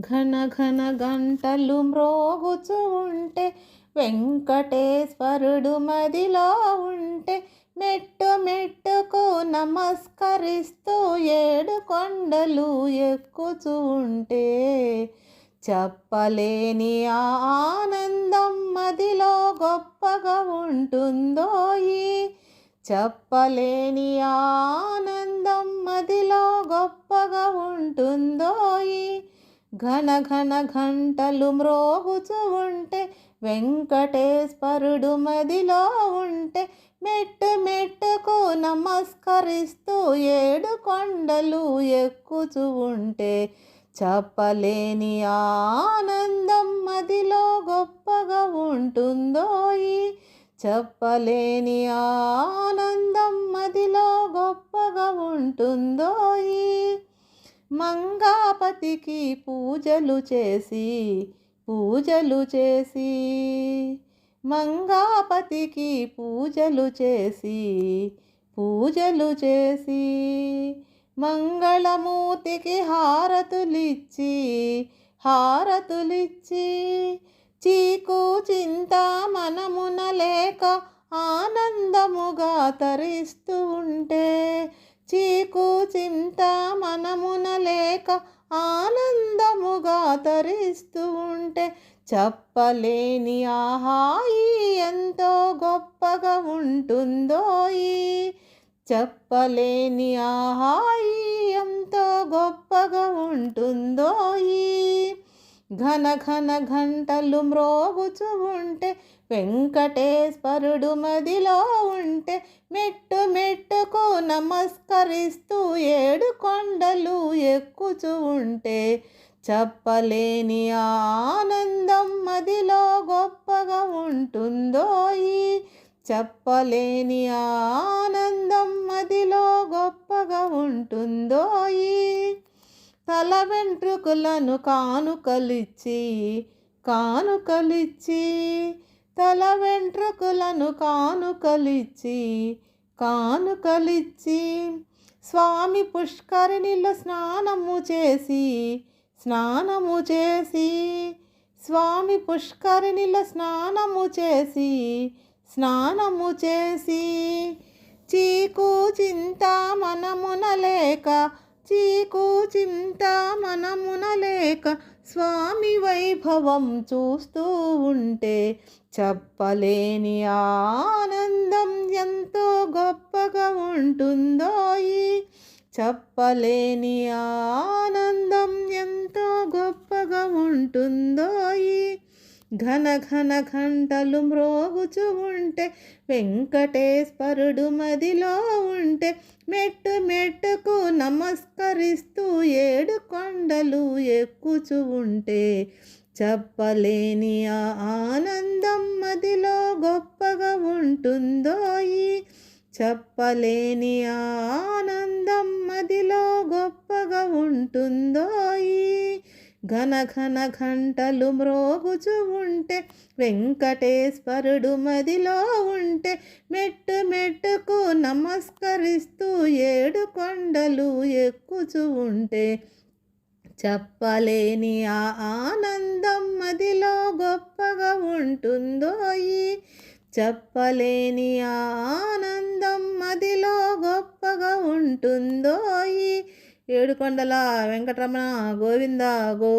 ఘన ఘన గంటలు మ్రోగుచు ఉంటే వెంకటేశ్వరుడు మదిలో ఉంటే మెట్టు మెట్టుకు నమస్కరిస్తూ ఏడు కొండలు ఎక్కుచూ ఉంటే చెప్పలేని ఆనందం మదిలో గొప్పగా ఉంటుందోయి. చెప్పలేని ఆనందం మదిలో గొప్పగా ఉంటుందోయి. ఘన ఘన గంటలు మ్రోగుచు ఉంటే వెంకటేశ్వరుడు మదిలో ఉంటే మెట్టు మెట్టుకు నమస్కరిస్తూ ఏడు కొండలు ఎక్కుచు ఉంటే చెప్పలేని ఆనందం మదిలో గొప్పగా ఉంటుందోయి. చెప్పలేని ఆనందం మదిలో గొప్పగా ఉంటుందోయి. మంగాపతికి పూజలు చేసి పూజలు చేసి మంగాపతికి పూజలు చేసి పూజలు చేసి మంగళమూర్తికి హారతులిచ్చి హారతులిచ్చి చీకు చింత మనమున లేక ఆనందముగా తరిస్తూ ఉంటే చీకు చింత మనమున లేక ఆనందముగా తరిస్తూ ఉంటే చెప్పలేని ఆహాయి ఎంతో గొప్పగా ఉంటుందోయి. చెప్పలేని ఆహాయి ఎంతో గొప్పగా ఉంటుందోయి. ఘన ఘన గంటలు మ్రోగుచు ఉంటే వెంకటేశ్వరుడు మదిలో ఉంటే నమస్కరిస్తూ ఏడు కొండలు ఎక్కుచు ఉంటే చెప్పలేని ఆనందం మదిలో గొప్పగా ఉంటుందోయి చెప్పలేని ఆనందం మదిలో గొప్పగా ఉంటుందోయి తల వెంట్రుకలను కానుకలిచ్చి కానుకలిచ్చి తల వెంట్రుకలను కానుకలిచ్చి కానుకలిచ్చి స్వామి పుష్కరిణిలో స్నానము చేసి స్నానము చేసి స్వామి పుష్కరిణిలో స్నానము చేసి స్నానము చేసి చీకు చింత మనమున లేక చీకు చింత మనమున లేక స్వామి వైభవం చూస్తూ ఉంటే చెప్పలేని ఆనందం ఎంతో గొప్పగా ఉంటుందోయి. చెప్పలేని ఆనందం ఎంతో గొప్పగా ఉంటుందోయి. ఘన ఘన ఘంటలు మ్రోగుచు ఉంటే వెంకటేశ్వరుడు మదిలో ఉంటే మెట్టు మెట్టుకు నమస్కరిస్తూ ఏడు కొండలు ఎక్కుచు ఉంటే చెప్పలేని ఆ ఆనందం మదిలో గొప్పగా ఉంటుందోయి. చెప్పలేని ఆనందం మదిలో గొప్పగా ఉంటుందోయి. ఘన ఘన గంటలు మ్రోగుచు ఉంటే వెంకటేశ్వరుడు మదిలో ఉంటే మెట్టు మెట్టుకు నమస్కరిస్తూ ఏడు కొండలు ఎక్కుచు ఉంటే చెప్పలేని ఆ ఆనందం మదిలో గొప్పగా ఉంటుందోయి చెప్పలేని ఆ ఆనందం మదిలో గొప్పగా ఉంటుందో ఏడుకొండల వెంకటరమణ గోవింద గో